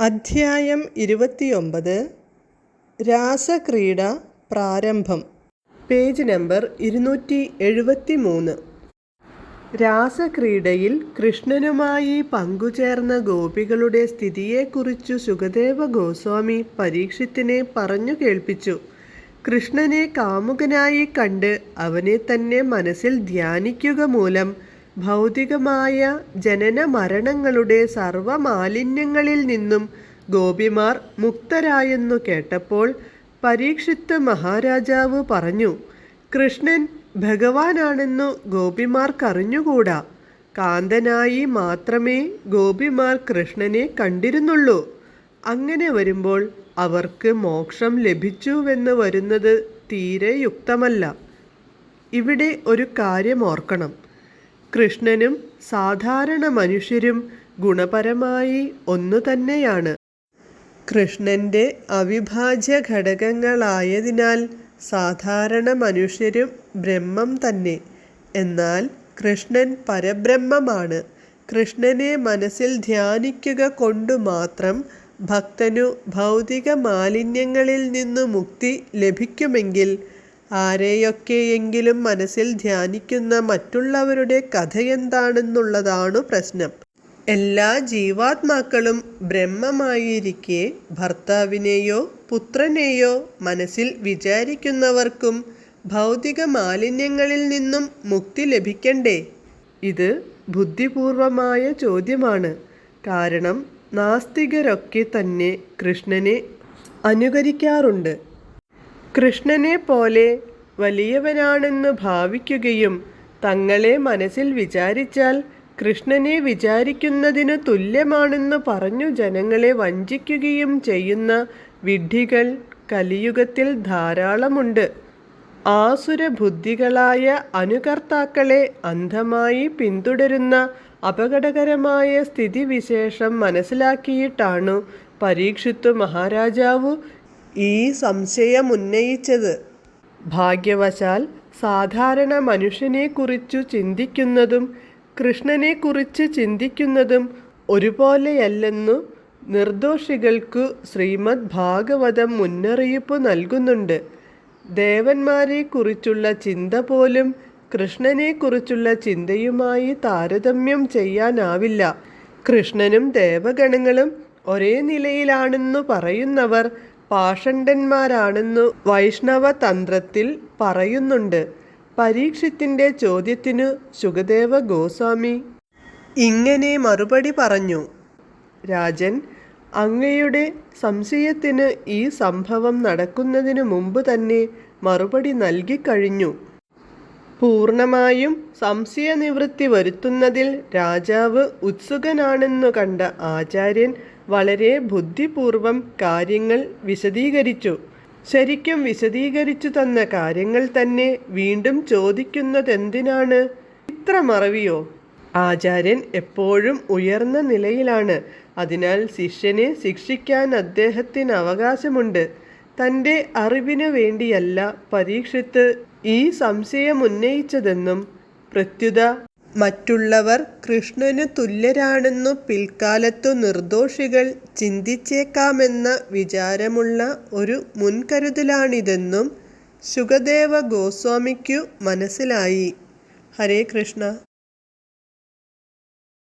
അധ്യായം ഇരുപത്തിയൊമ്പത് രാസക്രീഡ പ്രാരംഭം. Page number ഇരുന്നൂറ്റി എഴുപത്തി മൂന്ന് രാസക്രീഡയിൽ കൃഷ്ണനുമായി പങ്കുചേർന്ന ഗോപികളുടെ സ്ഥിതിയെക്കുറിച്ചു സുഖദേവ ഗോസ്വാമി പരീക്ഷത്തിനെ പറഞ്ഞു കേൾപ്പിച്ചു. കൃഷ്ണനെ കാമുകനായി കണ്ട് അവനെ തന്നെ മനസ്സിൽ ധ്യാനിക്കുക മൂലം ഭൗതികമായ ജനന മരണങ്ങളുടെ സർവമാലിന്യങ്ങളിൽ നിന്നും ഗോപിമാർ മുക്തരായെന്നു കേട്ടപ്പോൾ പരീക്ഷിത്ത് മഹാരാജാവ് പറഞ്ഞു കൃഷ്ണൻ ഭഗവാനാണെന്നു ഗോപിമാർക്കറിഞ്ഞുകൂടാ? കാന്തനായി മാത്രമേ ഗോപിമാർ കൃഷ്ണനെ കണ്ടിരുന്നുള്ളൂ. അങ്ങനെ വരുമ്പോൾ അവർക്ക് മോക്ഷം ലഭിച്ചുവെന്ന് വരുന്നത് തീരെ യുക്തമല്ല. ഇവിടെ ഒരു കാര്യം ഓർക്കണം. കൃഷ്ണനും സാധാരണ മനുഷ്യരും ഗുണപരമായി ഒന്നു തന്നെയാണ്. കൃഷ്ണന്റെ അവിഭാജ്യ ഘടകങ്ങളായതിനാൽ സാധാരണ മനുഷ്യരും ബ്രഹ്മം തന്നെ. എന്നാൽ കൃഷ്ണൻ പരബ്രഹ്മമാണ്. കൃഷ്ണനെ മനസ്സിൽ ധ്യാനിക്കുക കൊണ്ടു മാത്രം ഭക്തനു ഭൗതിക മാലിന്യങ്ങളിൽ നിന്നു മുക്തി ലഭിക്കുമെങ്കിൽ ആരെയൊക്കെയെങ്കിലും മനസ്സിൽ ധ്യാനിക്കുന്ന മറ്റുള്ളവരുടെ കഥ എന്താണെന്നുള്ളതാണ് പ്രശ്നം. എല്ലാ ജീവാത്മാക്കളും ബ്രഹ്മമായിരിക്കെ ഭർത്താവിനെയോ പുത്രനെയോ മനസ്സിൽ വിചാരിക്കുന്നവർക്കും ഭൗതിക മാലിന്യങ്ങളിൽ നിന്നും മുക്തി ലഭിക്കണ്ടേ? ഇത് ബുദ്ധിപൂർവമായ ചോദ്യമാണ്. കാരണം നാസ്തികരൊക്കെ തന്നെ കൃഷ്ണനെ അനുകരിക്കാറുണ്ട്. കൃഷ്ണനെ പോലെ വലിയവനാണെന്ന് ഭാവിക്കുകയും തങ്ങളെ മനസ്സിൽ വിചാരിച്ചാൽ കൃഷ്ണനെ വിചാരിക്കുന്നതിനു തുല്യമാണെന്ന് പറഞ്ഞു ജനങ്ങളെ വഞ്ചിക്കുകയും ചെയ്യുന്ന വിഡ്ഢികൾ കലിയുഗത്തിൽ ധാരാളമുണ്ട്. ആസുരബുദ്ധികളായ അനുകർത്താക്കളെ അന്ധമായി പിന്തുടരുന്ന അപകടകരമായ സ്ഥിതിവിശേഷം മനസ്സിലാക്കിയിട്ടാണു പരീക്ഷിത്തു മഹാരാജാവു ഈ സംശയമുന്നയിച്ചത് ഭാഗ്യവശാൽ സാധാരണ മനുഷ്യനെക്കുറിച്ചു ചിന്തിക്കുന്നതും കൃഷ്ണനെക്കുറിച്ച് ചിന്തിക്കുന്നതും ഒരുപോലെയല്ലെന്നു നിർദോഷികൾക്കു ശ്രീമദ് ഭാഗവതം മുന്നറിയിപ്പ് നൽകുന്നുണ്ട്. ദേവന്മാരെക്കുറിച്ചുള്ള ചിന്ത പോലും കൃഷ്ണനെക്കുറിച്ചുള്ള ചിന്തയുമായി താരതമ്യം ചെയ്യാനാവില്ല. കൃഷ്ണനും ദേവഗണങ്ങളും ഒരേ നിലയിലാണെന്നു പറയുന്നവർ പാഷണ്ഡന്മാരാണെന്നു വൈഷ്ണവ തന്ത്രത്തിൽ പറയുന്നുണ്ട്. പരീക്ഷത്തിന്റെ ചോദ്യത്തിനു സുഖദേവ ഗോസ്വാമി. ഇങ്ങനെ മറുപടി പറഞ്ഞു. രാജൻ അങ്ങയുടെ സംശയത്തിന് ഈ സംഭവം നടക്കുന്നതിനു മുമ്പ് തന്നെ മറുപടി നൽകിക്കഴിഞ്ഞു. പൂർണമായും സംശയനിവൃത്തി വരുത്തുന്നതിൽ രാജാവ് ഉത്സുകനാണെന്നു കണ്ട ആചാര്യൻ വളരെ ബുദ്ധിപൂർവം കാര്യങ്ങൾ വിശദീകരിച്ചു. ശരിക്കും വിശദീകരിച്ചു തന്ന കാര്യങ്ങൾ തന്നെ വീണ്ടും ചോദിക്കുന്നതെന്തിനാണ്? ഇത്ര മറവിയോ? ആചാര്യൻ എപ്പോഴും ഉയർന്ന നിലയിലാണ്. അതിനാൽ ശിഷ്യനെ ശിക്ഷിക്കാൻ അദ്ദേഹത്തിന് അവകാശമുണ്ട്. തന്റെ അറിവിനു വേണ്ടിയല്ല പരീക്ഷിത്ത് ഈ സംശയമുന്നയിച്ചതെന്നും പ്രത്യുത മറ്റുള്ളവർ കൃഷ്ണനു തുല്യരാണെന്നു പിൽക്കാലത്തു നിർദോഷികൾ ചിന്തിച്ചേക്കാമെന്ന വിചാരമുള്ള ഒരു മുൻകരുതലാണിതെന്നും ശുകദേവ ഗോസ്വാമിക്കു മനസ്സിലായി. ഹരേ കൃഷ്ണ.